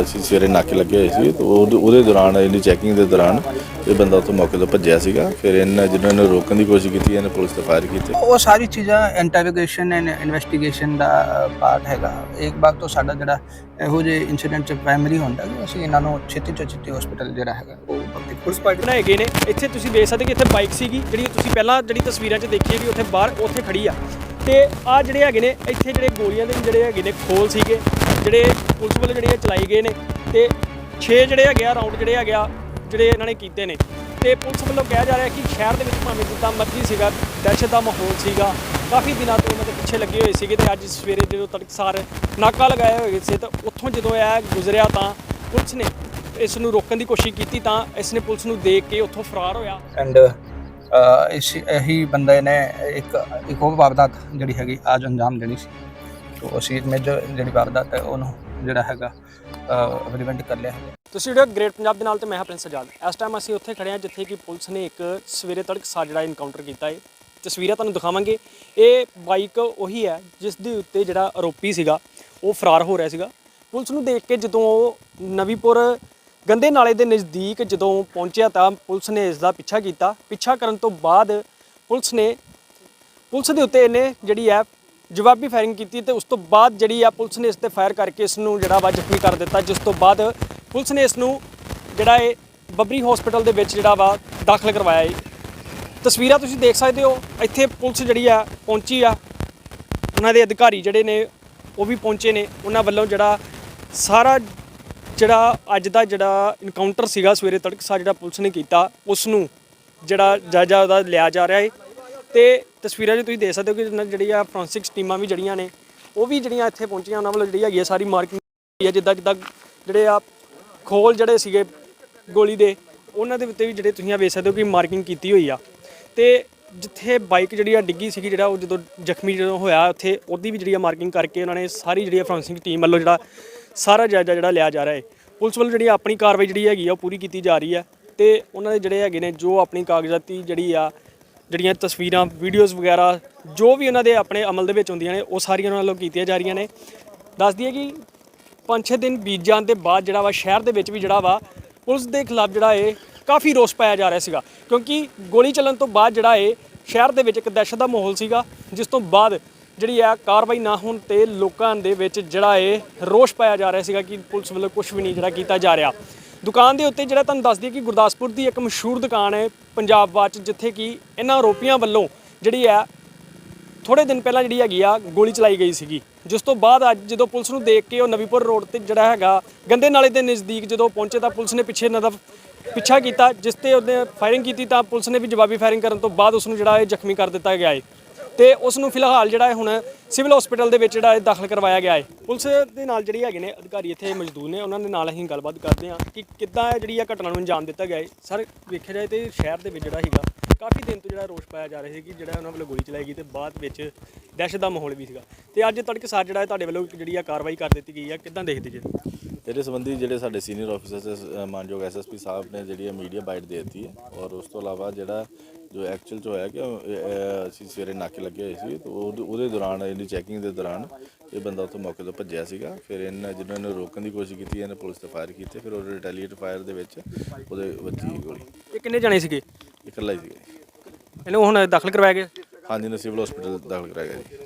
ਅਸੀਂ ਸਵੇਰੇ ਨਾਕੇ ਲੱਗੇ ਹੋਏ ਸੀ ਤੇ ਉਹਦੇ ਉਹਦੇ ਦੌਰਾਨ ਇਹਦੀ ਚੈਕਿੰਗ ਦੇ ਦੌਰਾਨ ਇਹ ਬੰਦਾ ਉੱਥੋਂ ਮੌਕੇ ਤੋਂ ਭੱਜਿਆ ਸੀਗਾ। ਫਿਰ ਇਹਨਾਂ ਜਿਹਨਾਂ ਨੇ ਰੋਕਣ ਦੀ ਕੋਸ਼ਿਸ਼ ਕੀਤੀ ਇਹਨੇ ਪੁਲਿਸ ਤੇ ਫਾਇਰ ਕੀਤੇ। ਉਹ ਸਾਰੀ ਚੀਜ਼ਾਂ ਇੰਟਰੋਗੇਸ਼ਨ ਐਂਡ ਇਨਵੈਸਟੀਗੇਸ਼ਨ ਦਾ ਪਾਰਟ ਹੈਗਾ। ਇੱਕ ਵਾਰ ਤੋਂ ਸਾਡਾ ਜਿਹੜਾ ਇਹੋ ਜਿਹੇ ਇਨਸੀਡੈਂਟ ਚ ਪ੍ਰਾਇਮਰੀ ਹੁੰਦਾ ਕਿ ਅਸੀਂ ਇਹਨਾਂ ਨੂੰ ਛੇਤੀ ਤੋਂ ਛੇਤੀ ਹਸਪੀਟਲ ਜਿਹੜਾ ਹੈਗਾ ਉਹ ਪਬਲਿਕ ਪੁਲਿਸ ਪਾਰਟੀ ਬਣਾਏ ਗਏ ਨੇ। ਇੱਥੇ ਤੁਸੀਂ ਦੇਖ ਸਕਦੇ ਕਿ ਇੱਥੇ ਬਾਈਕ ਸੀਗੀ ਜਿਹੜੀ ਤੁਸੀਂ ਪਹਿਲਾਂ ਜਿਹੜੀ ਤਸਵੀਰਾਂ 'ਚ ਦੇਖੀ ਹੈ ਵੀ ਉੱਥੇ ਬਾਹਰ ਉੱਥੇ ਖੜੀ ਆ। ਤੇ ਆ ਜਿਹੜੇ ਹੈਗੇ ਨੇ, ਇੱਥੇ ਜਿਹੜੇ ਗੋਲੀਆਂ ਦੇ ਜਿਹੜੇ ਹੈਗੇ ਨੇ ਖੋਲ ਸੀਗੇ, ਜਿਹੜੇ ਪੁਲਿਸ ਵੱਲੋਂ ਜਿਹੜੇ ਚਲਾਈ ਗਏ ਨੇ, ਤੇ 6 ਜਿਹੜੇ ਹੈਗੇ ਆ ਰਾਉਂਡ ਜਿਹੜੇ ਹੈਗੇ ਆ, ਜਿਹੜੇ ਇਹਨਾਂ ਨੇ ਕੀਤੇ ਨੇ। ਤੇ ਪੁਲਿਸ ਵੱਲੋਂ ਕਿਹਾ ਜਾ ਰਿਹਾ ਕਿ ਸ਼ਹਿਰ ਦੇ ਵਿੱਚ ਭਾਵੇਂ ਜਿੱਦਾਂ ਮਰਜ਼ੀ ਸੀਗਾ, ਦਹਿਸ਼ਤ ਦਾ ਮਾਹੌਲ ਸੀਗਾ, ਕਾਫੀ ਦਿਨਾਂ ਤੋਂ ਇਹਨਾਂ ਦੇ ਪਿੱਛੇ ਲੱਗੇ ਹੋਏ ਸੀਗੇ ਤੇ ਅੱਜ ਸਵੇਰੇ ਜਦੋਂ ਤੜਕਸਾਰ ਨਾਕਾ ਲਗਾਏ ਹੋਏ ਸੀ, ਤਾਂ ਉੱਥੋਂ ਜਦੋਂ ਇਹ ਗੁਜ਼ਰਿਆ ਤਾਂ ਪੁਲਿਸ ਨੇ ਇਸ ਨੂੰ ਰੋਕਣ ਦੀ ਕੋਸ਼ਿਸ਼ ਕੀਤੀ ਤਾਂ ਇਸ ਨੇ ਪੁਲਿਸ ਨੂੰ ਦੇਖ ਕੇ ਉੱਥੋਂ ਫਰਾਰ ਹੋਇਆ। ਐਂਡ ਇਸ ਇਹੀ ਬੰਦੇ ਨੇ ਇੱਕ ਇੱਕ ਹੋਰ ਵਾਰਦਾਤ ਜਿਹੜੀ ਹੈਗੀ ਅੱਜ ਅੰਜਾਮ ਦੇਣੀ ਸੀ। ਤੋਂ ਅਸੀਂ ਮੇਜਰ ਜਿਹੜੀ ਵਾਰਦਾਤ ਹੈ ਉਹਨੂੰ ਜਿਹੜਾ ਹੈਗਾ ਪ੍ਰੀਵੈਂਟ ਕਰ ਲਿਆ। ਤੁਸੀਂ ਜਿਹੜਾ ਗ੍ਰੇਟ ਪੰਜਾਬ ਦੇ ਨਾਲ ਤੇ ਮੈਂ ਹਾਂ ਪ੍ਰਿੰਸ ਆਜ਼ਾਦ ਇਸ ਟਾਈਮ ਅਸੀਂ ਉੱਥੇ ਖੜੇ ਹਾਂ ਜਿੱਥੇ ਕਿ ਪੁਲਿਸ ਨੇ ਇੱਕ ਸਵੇਰੇ ਤੜਕ ਜਿਹੜਾ ਇਨਕਾਊਂਟਰ ਕੀਤਾ ਹੈ। ਤਸਵੀਰਾਂ ਤੁਹਾਨੂੰ ਦਿਖਾਵਾਂਗੇ। ਇਹ ਬਾਈਕ ਉਹੀ ਹੈ ਜਿਸ ਦੇ ਉੱਤੇ ਜਿਹੜਾ ਆਰੋਪੀ ਸੀਗਾ, ਉਹ ਫਰਾਰ ਹੋ ਰਿਹਾ ਸੀਗਾ। ਪੁਲਿਸ ਨੂੰ ਦੇਖ ਕੇ ਜਦੋਂ ਉਹ ਨਵੀਪੁਰ ਗੰਦੇ ਨਾਲੇ ਦੇ ਨਜ਼ਦੀਕ ਜਦੋਂ ਪਹੁੰਚਿਆ ਤਾਂ ਪੁਲਿਸ ਨੇ ਇਸ ਦਾ ਪਿੱਛਾ ਕੀਤਾ। ਪਿੱਛਾ ਕਰਨ ਤੋਂ ਬਾਅਦ ਪੁਲਿਸ ਨੇ ਪੁਲਿਸ ਦੇ ਉੱਤੇ ਇਹਨੇ ਜਿਹੜੀ ਹੈ ਜਵਾਬੀ ਫਾਇਰਿੰਗ ਕੀਤੀ ਤੇ ਉਸ ਤੋਂ ਬਾਅਦ ਜਿਹੜੀ ਆ ਪੁਲਿਸ ਨੇ ਇਸ ਤੇ ਫਾਇਰ ਕਰਕੇ ਇਸ ਨੂੰ ਜਿਹੜਾ ਵਾ ਜ਼ਖਮੀ ਕਰ ਦਿੱਤਾ, ਜਿਸ ਤੋਂ ਬਾਅਦ ਪੁਲਿਸ ਨੇ ਇਸ ਨੂੰ ਜਿਹੜਾ ਇਹ ਬੱਬਰੀ ਹਸਪੀਟਲ ਦੇ ਵਿੱਚ ਜਿਹੜਾ ਵਾ ਦਾਖਲ ਕਰਵਾਇਆ ਹੈ ਤਸਵੀਰਾਂ ਤੁਸੀਂ ਦੇਖ ਸਕਦੇ ਹੋ, ਇੱਥੇ ਪੁਲਿਸ ਜਿਹੜੀ ਆ ਪਹੁੰਚੀ ਆ। ਉਹਨਾਂ ਦੇ ਅਧਿਕਾਰੀ ਜਿਹੜੇ ਨੇ ਉਹ ਵੀ ਪਹੁੰਚੇ ਨੇ। ਉਹਨਾਂ ਵੱਲੋਂ ਜਿਹੜਾ ਸਾਰਾ ਜਿਹੜਾ ਅੱਜ ਦਾ ਜਿਹੜਾ ਇਨਕਾਊਂਟਰ ਸੀਗਾ ਸਵੇਰੇ ਤੜਕਸਾਰ ਜਿਹੜਾ ਪੁਲਿਸ ਨੇ ਕੀਤਾ ਉਸ ਨੂੰ ਜਿਹੜਾ ਜਾਇਜ਼ਾ ਉਹਦਾ ਲਿਆ ਜਾ ਰਿਹਾ ਹੈ ਤੇ ਤਸਵੀਰਾਂ 'ਚ ਤੁਸੀਂ ਦੇਖ ਸਕਦੇ ਹੋ ਕਿ ਇਹਨਾਂ ਜਿਹੜੀ ਆ ਫੋਰੈਂਸਿਕਸ ਟੀਮਾਂ ਵੀ ਜਿਹੜੀਆਂ ਨੇ, ਉਹ ਵੀ ਜਿਹੜੀਆਂ ਇੱਥੇ ਪਹੁੰਚੀਆਂ, ਉਹਨਾਂ ਵੱਲੋਂ ਜਿਹੜੀ ਹੈਗੀ ਆ ਸਾਰੀ ਮਾਰਕਿੰਗ ਹੋਈ ਹੈ ਜਿੱਦਾਂ ਜਿੱਦਾਂ ਜਿਹੜੇ ਆ ਖੋਲ ਜਿਹੜੇ ਸੀਗੇ ਗੋਲੀ ਦੇ, ਉਹਨਾਂ ਦੇ ਉੱਤੇ ਵੀ ਜਿਹੜੇ ਤੁਸੀਂ ਆ ਵੇਖ ਸਕਦੇ ਹੋ ਕਿ ਮਾਰਕਿੰਗ ਕੀਤੀ ਹੋਈ ਆ। ਤੇ ਜਿੱਥੇ ਬਾਈਕ ਜਿਹੜੀ ਆ ਡਿੱਗੀ ਸੀਗੀ, ਜਿਹੜਾ ਉਹ ਜਦੋਂ ਜ਼ਖਮੀ ਜਦੋਂ ਹੋਇਆ, ਉੱਥੇ ਉਹਦੀ ਵੀ ਜਿਹੜੀ ਆ ਮਾਰਕਿੰਗ ਕਰਕੇ ਉਹਨਾਂ ਨੇ ਸਾਰੀ ਜਿਹੜੀ ਆ ਫੋਰੈਂਸਿਕ ਟੀਮ ਵੱਲੋਂ ਜਿਹੜਾ ਸਾਰਾ ਜਾਇਜ਼ਾ ਜਿਹੜਾ ਲਿਆ ਜਾ ਰਿਹਾ ਹੈ। ਪੁਲਿਸ ਵੱਲੋਂ ਜਿਹੜੀ ਆਪਣੀ ਕਾਰਵਾਈ ਜਿਹੜੀ ਹੈਗੀ ਆ, ਉਹ ਪੂਰੀ ਕੀਤੀ ਜਾ ਰਹੀ ਹੈ ਤੇ ਉਹਨਾਂ ਦੇ ਜਿਹੜੇ ਹੈਗੇ ਨੇ, ਜੋ ਆਪਣੀ ਕਾਗਜ਼ਾਤੀ ਜਿਹੜੀ ਆ, ਜਿਹੜੀਆਂ ਤਸਵੀਰਾਂ, ਵੀਡੀਓਜ਼ ਵਗੈਰਾ, ਜੋ ਵੀ ਉਹਨਾਂ ਦੇ ਆਪਣੇ ਅਮਲ ਦੇ ਵਿੱਚ ਹੁੰਦੀਆਂ ਨੇ, ਉਹ ਸਾਰੀਆਂ ਉਹਨਾਂ ਵੱਲੋਂ ਕੀਤੀਆਂ ਜਾ ਰਹੀਆਂ ਨੇ। ਦੱਸ ਦਈਏ ਕਿ ਪੰਜ ਛੇ ਦਿਨ ਬੀਤ ਜਾਣ ਦੇ ਬਾਅਦ ਜਿਹੜਾ ਵਾ, ਸ਼ਹਿਰ ਦੇ ਵਿੱਚ ਵੀ ਜਿਹੜਾ ਵਾ, ਪੁਲਿਸ ਦੇ ਖਿਲਾਫ ਜਿਹੜਾ ਇਹ ਕਾਫੀ ਰੋਸ ਪਾਇਆ ਜਾ ਰਿਹਾ ਸੀਗਾ। ਕਿਉਂਕਿ ਗੋਲੀ ਚੱਲਣ ਤੋਂ ਬਾਅਦ ਜਿਹੜਾ ਇਹ ਸ਼ਹਿਰ ਦੇ ਵਿੱਚ ਇੱਕ ਦਹਿਸ਼ਤ ਦਾ ਮਾਹੌਲ ਸੀਗਾ, ਜਿਸ ਤੋਂ ਬਾਅਦ ਜਿਹੜੀ ਆ ਕਾਰਵਾਈ ਨਾ ਹੋਣ ਤੇ ਲੋਕਾਂ ਦੇ ਵਿੱਚ ਜਿਹੜਾ ਇਹ ਰੋਸ ਪਾਇਆ ਜਾ ਰਿਹਾ ਸੀਗਾ ਕਿ ਪੁਲਿਸ ਵੱਲੋਂ ਕੁਝ ਵੀ ਨਹੀਂ ਜਿਹੜਾ ਕੀਤਾ ਜਾ ਰਿਹਾ। ਦੁਕਾਨ ਦੇ ਉੱਤੇ ਜਿਹੜਾ ਤੁਹਾਨੂੰ ਦੱਸ ਦਈਏ ਕਿ ਗੁਰਦਾਸਪੁਰ ਦੀ ਇੱਕ ਮਸ਼ਹੂਰ ਦੁਕਾਨ ਹੈ ਪੰਜਾਬ ਵਾਚ, ਜਿੱਥੇ ਕਿ ਇਹਨਾਂ ਆਰੋਪੀਆਂ ਵੱਲੋਂ ਜਿਹੜੀ ਆ ਥੋੜੇ ਦਿਨ ਪਹਿਲਾਂ ਜਿਹੜੀ ਹੈਗੀ ਆ ਗੋਲੀ ਚਲਾਈ ਗਈ ਸੀਗੀ। ਜਿਸ ਤੋਂ ਬਾਅਦ ਅੱਜ ਜਦੋਂ ਪੁਲਿਸ ਨੂੰ ਦੇਖ ਕੇ ਉਹ ਨਵੀਪੁਰ ਰੋਡ ਤੇ ਜਿਹੜਾ ਹੈਗਾ ਗੰਦੇ ਨਾਲੇ ਦੇ ਨਜ਼ਦੀਕ ਜਦੋਂ ਪਹੁੰਚੇ ਤਾਂ ਪੁਲਿਸ ਨੇ ਪਿੱਛੇ ਇਹਨਾਂ ਦਾ ਪਿੱਛਾ ਕੀਤਾ, ਜਿਸ ਤੇ ਉਹਨੇ ਫਾਇਰਿੰਗ ਕੀਤੀ ਤਾਂ ਪੁਲਿਸ ਨੇ ਵੀ ਜਵਾਬੀ ਫਾਇਰਿੰਗ ਕਰਨ ਤੋਂ ਬਾਅਦ ਉਸ ਨੂੰ ਜਿਹੜਾ ਇਹ ਜ਼ਖਮੀ ਕਰ ਦਿੱਤਾ ਗਿਆ ਹੈ ਤੇ ਉਸ ਨੂੰ ਫਿਲਹਾਲ ਜਿਹੜਾ ਹੈ ਹੁਣ ਸਿਵਲ ਹਸਪੀਟਲ ਦੇ ਵਿੱਚ ਜਿਹੜਾ ਹੈ ਦਾਖਲ ਕਰਵਾਇਆ ਗਿਆ ਹੈ। ਪੁਲਿਸ ਦੇ ਨਾਲ ਜਿਹੜੀ ਹੈਗੇ ਨੇ ਅਧਿਕਾਰੀ ਇੱਥੇ ਮੌਜੂਦ ਨੇ, ਉਹਨਾਂ ਦੇ ਨਾਲ ਅਸੀਂ ਗੱਲਬਾਤ ਕਰਦੇ ਹਾਂ ਕਿ ਕਿੱਦਾਂ ਜਿਹੜੀ ਆ ਘਟਨਾ ਨੂੰ ਅੰਜਾਮ ਦਿੱਤਾ ਗਿਆ ਹੈ। ਸਰ, ਵੇਖਿਆ ਜਾਏ ਤੇ ਸ਼ਹਿਰ ਦੇ ਵਿੱਚ ਜਿਹੜਾ ਹੈਗਾ ਕਾਫੀ ਦਿਨ ਤੋਂ ਜਿਹੜਾ ਰੋਸ਼ ਪਾਇਆ ਜਾ ਰਿਹਾ ਸੀ ਕਿ ਜਿਹੜਾ ਉਹਨਾਂ ਵੱਲੋਂ ਗੋਲੀ ਚਲਾਈ ਗਈ ਤੇ ਬਾਅਦ ਵਿੱਚ ਦਹਿਸ਼ਤ ਦਾ ਮਾਹੌਲ ਵੀ ਸੀਗਾ। ਤੇ ਅੱਜ ਤੜਕਸਾਰ ਜਿਹੜਾ ਹੈ ਤੁਹਾਡੇ ਵੱਲੋਂ ਜਿਹੜੀ ਆ ਕਾਰਵਾਈ ਕਰ ਦਿੱਤੀ ਗਈ ਆ, ਕਿੱਦਾਂ ਦੇਖਦੇ ਜੀ? ਇਹਦੇ ਸੰਬੰਧੀ ਜਿਹੜੇ ਸਾਡੇ ਸੀਨੀਅਰ ਆਫੀਸਰਸ ਮਾਨਯੋਗ ਐਸਐਸਪੀ ਸਾਹਿਬ ਨੇ ਜਿਹੜੀ ਮੀਡੀਆ ਬਾਈਟ ਦੇ ਦਿੱਤੀ ਹੈ ਔਰ ਉਸ ਤੋਂ ਇਲਾਵਾ ਜਿਹੜਾ ਜੋ ਐਕਚੁਅਲ ਚ ਹੋਇਆ ਕਿ ਅਸੀਂ ਸਵੇਰੇ ਨਾਕੇ ਲੱਗੇ ਹੋਏ ਸੀ ਤੇ ਉਹਦੇ ਦੌਰਾਨ ਇਹਦੀ ਚੈਕਿੰਗ ਦੇ ਦੌਰਾਨ ਇਹ ਬੰਦਾ ਉੱਥੋਂ ਮੌਕੇ ਤੋਂ ਭੱਜਿਆ ਸੀਗਾ। ਫਿਰ ਇਹਨਾਂ ਜਿਹਨਾਂ ਨੇ ਰੋਕਣ ਦੀ ਕੋਸ਼ਿਸ਼ ਕੀਤੀ ਇਹਨੇ ਪੁਲਿਸ ਤੇ ਫਾਇਰ ਕੀਤੇ। ਫਿਰ ਉਹ ਰਿਟੈਲੀਏਟ ਫਾਇਰ ਦੇ ਵਿੱਚ ਉਹਦੇ ਵੱਜੀ ਗੋਲੀ। ਇਹ ਕਿੰਨੇ ਜਾਣੇ ਸੀਗੇ? ਇਕੱਲਾ ਹੀ ਸੀਗਾ। ਇਹਨੂੰ ਹੁਣ ਦਾਖਲ ਕਰਵਾਇਆ ਗਿਆ? ਹਾਂਜੀ ਨੇ ਸਿਵਲ ਹਸਪੀਟਲ ਦਾਖਲ ਕਰਾਇਆ ਗਿਆ ਜੀ।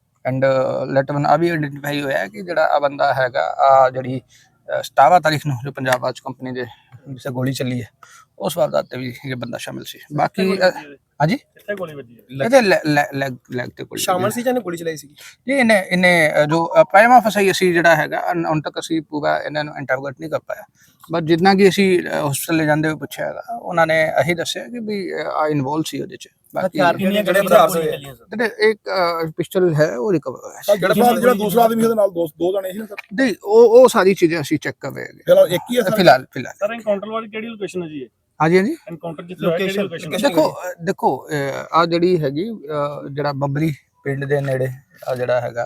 ਐਂਡ ਲੈਟ ਵਨ ਆ ਵੀ ਆਇਡੈਂਟੀਫਾਈ ਹੋਇਆ ਹੈ ਕਿ ਜਿਹੜਾ ਆ ਬੰਦਾ ਹੈਗਾ ਆ ਜਿਹੜੀ ਅ, 17 ਤਾਰੀਖ ਨੂੰ ਜੋ ਪੰਜਾਬ ਆਜ ਕੰਪਨੀ ਦੇ ਜਿਸੇ ਗੋਲੀ ਚੱਲੀ ਹੈ ਉਸ ਵਾਰਦਾਤ ਤੇ ਵੀ ਇਹ ਬੰਦਾ ਸ਼ਾਮਿਲ ਸੀ। ਬਾਕੀ ਹਾਂਜੀ? ਕਿੱਥੇ ਗੋਲੀ ਵੱਜੀ ਹੈ। ਇਹਦੇ ਲੈਗ ਲੈਗ ਤੇ ਗੋਲੀ ਸ਼ਾਮਲ ਸੀ ਜਾਂ ਇਹਨੇ ਗੋਲੀ ਚਲਾਈ ਸੀ ਜੀ ਇਹਨੇ ਇਹਨੇ ਜੋ ਪ੍ਰਾਈਮਾ ਫਸਾਈ ਅਸੀਂ ਜਿਹੜਾ ਹੈਗਾ ਹੁਣ ਤੱਕ ਅਸੀਂ ਪੂਰਾ ਇਹਨਾਂ ਨੂੰ ਇੰਟਰੋਗੇਟ ਨਹੀਂ ਕਰ ਪਾਇਆ। ਬਟ ਜਿੰਨਾ ਕਿ ਅਸੀਂ ਹਸਪੀਟਲ ਲੈ ਜਾਂਦੇ ਹੋਏ ਪੁੱਛਿਆ ਹੈਗਾ ਉਹਨਾਂ ਨੇ ਇਹੀ ਦੱਸਿਆ ਕਿ ਵੀ ਆ ਇਨਵੋਲਵ ਸੀ ਉਹਦੇ ਚ। ਬਾਕੀ ਕਿੰਨੀਆਂ ਜਿਹੜੇ ਹਥਿਆਰ ਸੀ। ਜਿਹੜੇ ਇੱਕ ਪਿਸਟਲ ਹੈ ਉਹ ਰਿਕਵਰ ਹੋਇਆ ਸੀ। ਜਿਹੜਾ ਫਾਲ ਜਿਹੜਾ ਦੂਸਰਾ ਆਦਮੀ ਉਹਦੇ ਨਾਲ ਦੋ ਦੋ ਜਣੇ ਸੀ ਨਾ ਸਰ? ਨਹੀਂ ਉਹ ਉਹ ਸਾਰੀ ਚੀਜ਼ਾਂ ਅਸੀਂ ਚੈੱਕ ਕਰ ਰਹੇ ਹਾਂ ਫਿਲਹਾਲ ਇੱਕ ਹੀ ਹੈ ਸਰ? ਫਿਲਹਾਲ ਫਿਲਹਾਲ। ਸਰ ਐਨਕਾਊਂਟਰ ਵਾਲੀ ਕਿਹੜੀ ਲੋਕੇਸ਼ਨ ਹੈ ਜੀ ਇਹ? ਹਾਂਜੀ ਹਾਂਜੀ। ਐਨਕਾਊਂਟਰ ਜਿੱਥੇ ਹੋਇਆ ਕਿਹੜੀ ਲੋਕੇਸ਼ਨ ਦੇਖੋ ਦੇਖੋ ਆ ਜਿਹੜੀ ਹੈਗੀ ਜਿਹੜਾ ਬੱਬਰੀ ਪਿੰਡ ਦੇ ਨੇੜੇ ਆ ਜਿਹੜਾ ਹੈਗਾ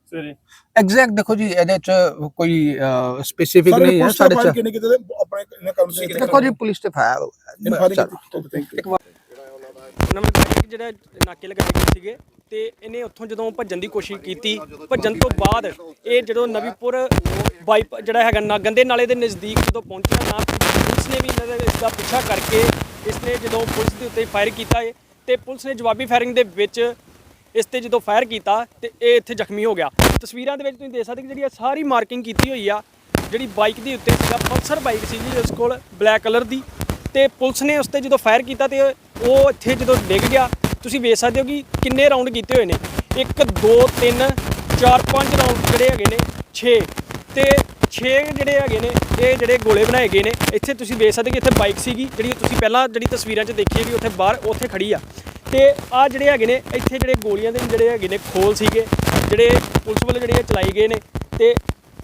ਸਵੇਰੇ ਐਗਜ਼ੈਕਟ ਦੇਖੋ ਜੀ ਇਹਦੇ ਚ ਕੋਈ ਸਪੈਸੀਫਿਕ ਨਹੀਂ ਹੈ ਸਾਡੇ ਚ ਕਿੰਨੇ ਕਿਤੇ ਆਪਣੇ ਇਹਨਾਂ ਕੰਮ ਤੇ ਦੇਖੋ ਜੀ ਪੁਲਿਸ ਤੇ ਫਾਇਰ ਉਹਨਾਂ ਨੇ ਜਿਹੜਾ ਨਾਕੇ ਲਗਾਏ ਗਏ ਸੀਗੇ ਤੇ ਇਹਨੇ ਉੱਥੋਂ ਜਦੋਂ ਭੱਜਣ ਦੀ ਕੋਸ਼ਿਸ਼ ਕੀਤੀ ਭੱਜਣ ਤੋਂ ਬਾਅਦ ਇਹ ਜਦੋਂ ਨਵੀਪੁਰ ਬਾਈਪ ਜਿਹੜਾ ਹੈਗਾ ਨਾ ਗੰਦੇ ਨਾਲੇ ਦੇ ਨਜ਼ਦੀਕ ਜਦੋਂ ਪਹੁੰਚਿਆ ਨਾ ਪੁਲਿਸ ਨੇ ਵੀ ਇਹਨਾਂ ਦਾ ਇਸ ਦਾ ਪਿੱਛਾ ਕਰਕੇ ਇਸ ਨੇ ਜਦੋਂ ਪੁਲਿਸ ਦੇ ਉੱਤੇ ਫਾਇਰ ਕੀਤਾ ਤੇ ਪੁਲਿਸ ਨੇ ਜਵਾਬੀ ਫਾਇਰਿੰਗ ਦੇ ਵਿੱਚ ਇਸ ਤੇ ਜਦੋਂ ਫਾਇਰ ਕੀਤਾ ਤੇ ਇਹ ਇੱਥੇ ਜ਼ਖਮੀ ਹੋ ਗਿਆ। ਤਸਵੀਰਾਂ ਦੇ ਵਿੱਚ ਤੁਸੀਂ ਦੇਖ ਸਕਦੇ ਕਿ ਜਿਹੜੀ ਇਹ ਸਾਰੀ ਮਾਰਕਿੰਗ ਕੀਤੀ ਹੋਈ ਆ, ਜਿਹੜੀ ਬਾਈਕ ਦੇ ਉੱਤੇ ਸੀਗਾ, ਪਲਸਰ ਬਾਈਕ ਸੀ ਜੀ, ਉਸ ਕੋਲ ਬਲੈਕ ਕਲਰ ਦੀ। ਤੇ ਪੁਲਿਸ ਨੇ ਉਸ ਤੇ ਜਦੋਂ ਫਾਇਰ ਕੀਤਾ ਤੇ ਉਹ ਇੱਥੇ ਜਦੋਂ ਡਿੱਗ ਗਿਆ, ਤੁਸੀਂ ਵੇਖ ਸਕਦੇ ਹੋ ਕਿ ਕਿੰਨੇ ਰਾਉਂਡ ਕੀਤੇ ਹੋਏ ਨੇ। 1 2 3 4 5 ਰਾਉਂਡ ਜਿਹੜੇ ਹੈਗੇ ਨੇ 6 ਤੇ 6 ਜਿਹੜੇ ਹੈਗੇ ਨੇ, ਇਹ ਜਿਹੜੇ ਗੋਲੇ ਬਣਾਏ ਗਏ ਨੇ। ਇੱਥੇ ਤੁਸੀਂ ਵੇਖ ਸਕਦੇ ਕਿ ਇੱਥੇ ਬਾਈਕ ਸੀਗੀ, ਜਿਹੜੀ ਤੁਸੀਂ ਪਹਿਲਾਂ ਜਿਹੜੀ ਤਸਵੀਰਾਂ 'ਚ ਦੇਖੀ ਹੈ ਉੱਥੇ ਬਾਹਰ ਉੱਥੇ ਖੜੀ ਆ। ਤੇ ਆ ਜਿਹੜੇ ਹੈਗੇ ਨੇ, ਇੱਥੇ ਜਿਹੜੇ ਗੋਲੀਆਂ ਦੇ ਜਿਹੜੇ ਹੈਗੇ ਨੇ ਖੋਲ ਸੀਗੇ, ਜਿਹੜੇ ਪੁਲਿਸ ਵੱਲੋਂ ਜਿਹੜੇ ਇਹ ਚਲਾਏ ਗਏ ਨੇ, ਤੇ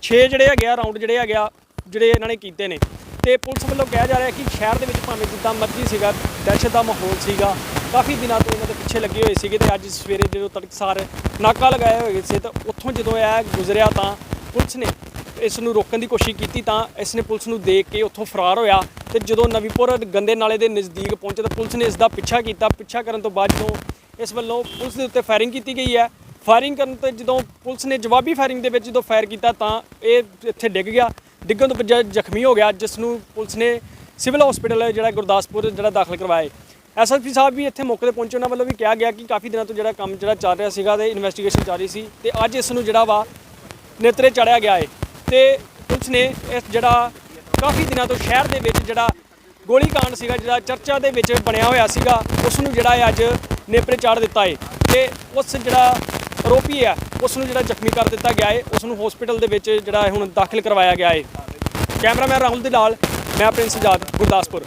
6 ਜਿਹੜੇ ਹੈਗੇ ਆ ਰਾਉਂਡ ਜਿਹੜੇ ਹੈਗੇ ਆ, ਜਿਹੜੇ ਇਹਨਾਂ ਨੇ ਕੀਤੇ ਨੇ। ਤੇ ਪੁਲਿਸ ਵੱਲੋਂ ਕਿਹਾ ਜਾ ਰਿਹਾ ਕਿ ਸ਼ਹਿਰ ਦੇ ਵਿੱਚ ਭਾਵੇਂ ਜਿੱਦਾਂ ਮਰਜ਼ੀ ਸੀਗਾ, ਦਹਿਸ਼ਤ ਦਾ ਮਾਹੌਲ ਸੀਗਾ, ਕਾਫੀ ਦਿਨਾਂ ਤੋਂ ਇਹਨਾਂ ਦੇ ਪਿੱਛੇ ਲੱਗੇ ਹੋਏ ਸੀਗੇ ਤੇ ਅੱਜ ਸਵੇਰੇ ਜਦੋਂ ਤੜਕਸਾਰ ਨਾਕਾ ਲਗਾਏ ਹੋਏ ਸੀ, ਤਾਂ ਉੱਥੋਂ ਜਦੋਂ ਇਹ ਗੁਜ਼ਰਿਆ ਤਾਂ ਪੁਲਿਸ ਨੇ ਇਸ ਨੂੰ ਰੋਕਣ ਦੀ ਕੋਸ਼ਿਸ਼ ਕੀਤੀ ਤਾਂ ਇਸ ਨੇ ਪੁਲਿਸ ਨੂੰ ਦੇਖ ਕੇ ਉੱਥੋਂ ਫਰਾਰ ਹੋਇਆ। ਤੇ ਜਦੋਂ ਨਵੀਪੁਰ ਗੰਦੇ ਨਾਲੇ ਦੇ ਨਜ਼ਦੀਕ ਪਹੁੰਚੇ ਤਾਂ ਪੁਲਿਸ ਨੇ ਇਸ ਦਾ ਪਿੱਛਾ ਕੀਤਾ। ਪਿੱਛਾ ਕਰਨ ਤੋਂ ਬਾਅਦ ਜਦੋਂ ਇਸ ਵੱਲੋਂ ਪੁਲਿਸ ਦੇ ਉੱਤੇ ਫਾਇਰਿੰਗ ਕੀਤੀ ਗਈ ਹੈ। ਫਾਇਰਿੰਗ ਕਰਨ ਤੇ ਜਦੋਂ ਪੁਲਿਸ ਨੇ ਜਵਾਬੀ ਫਾਇਰਿੰਗ ਦੇ ਵਿੱਚ ਜਦੋਂ ਫਾਇਰ ਕੀਤਾ ਤਾਂ ਇਹ ਇੱਥੇ ਡਿੱਗ ਗਿਆ। ਡਿੱਗਣ ਤੋਂ ਬਾਅਦ ਜ਼ਖਮੀ ਹੋ ਗਿਆ, ਜਿਸ ਨੂੰ ਪੁਲਿਸ ਨੇ ਸਿਵਲ ਹਸਪੀਟਲ ਜਿਹੜਾ ਗੁਰਦਾਸਪੁਰ, ਜਿਹੜਾ ਦਾਖਲ ਕਰਵਾਇਆ। ਐਸਐਸਪੀ ਸਾਹਿਬ ਵੀ ਇੱਥੇ ਮੌਕੇ ਤੇ ਪਹੁੰਚੇ। ਉਹਨਾਂ ਵੱਲੋਂ ਵੀ ਕਿਹਾ ਗਿਆ ਕਿ ਕਾਫੀ ਦਿਨਾਂ ਤੋਂ ਜਿਹੜਾ ਕੰਮ ਜਿਹੜਾ ਚੱਲ ਰਿਹਾ ਸੀਗਾ, ਤੇ ਇਨਵੈਸਟੀਗੇਸ਼ਨ ਚੱਲ ਰਹੀ ਸੀ ਤੇ ਅੱਜ ਇਸ ਨੂੰ ਜਿਹੜਾ ਵਾ ਨੇਤਰੇ ਚੜਿਆ ਗਿਆ ਹੈ ਤੇ ਪੁਲਿਸ ਨੇ ਇਸ ਜਿਹੜਾ ਕਾਫੀ ਦਿਨਾਂ ਤੋਂ ਸ਼ਹਿਰ ਦੇ ਵਿੱਚ ਜਿਹੜਾ ਗੋਲੀकांड ਸੀਗਾ, ਜਿਹੜਾ ਚਰਚਾ ਦੇ ਵਿੱਚ ਬਣਿਆ ਹੋਇਆ ਸੀਗਾ ਉਸ ਨੂੰ ਜਿਹੜਾ ਹੈ ਅੱਜ ਨੇਪਰੇ ਚਾੜ ਦਿੱਤਾ ਹੈ ਤੇ ਉਸ ਜਿਹੜਾ ਆਰੋਪੀ ਹੈ ਉਸ ਨੂੰ ਜਿਹੜਾ ਜ਼ਖਮੀ ਕਰ ਦਿੱਤਾ ਗਿਆ ਹੈ ਉਸ ਨੂੰ ਹਸਪੀਟਲ ਦੇ ਵਿੱਚ ਜਿਹੜਾ ਹੁਣ ਦਾਖਲ ਕਰਵਾਇਆ ਗਿਆ ਹੈ ਕੈਮਰਾਮੈਨ ਰਾਹੁਲ ਦੇ ਨਾਲ ਮੈਂ ਪ੍ਰਿੰਸ ਆਜ਼ਾਦ ਗੁਰਦਾਸਪੁਰ।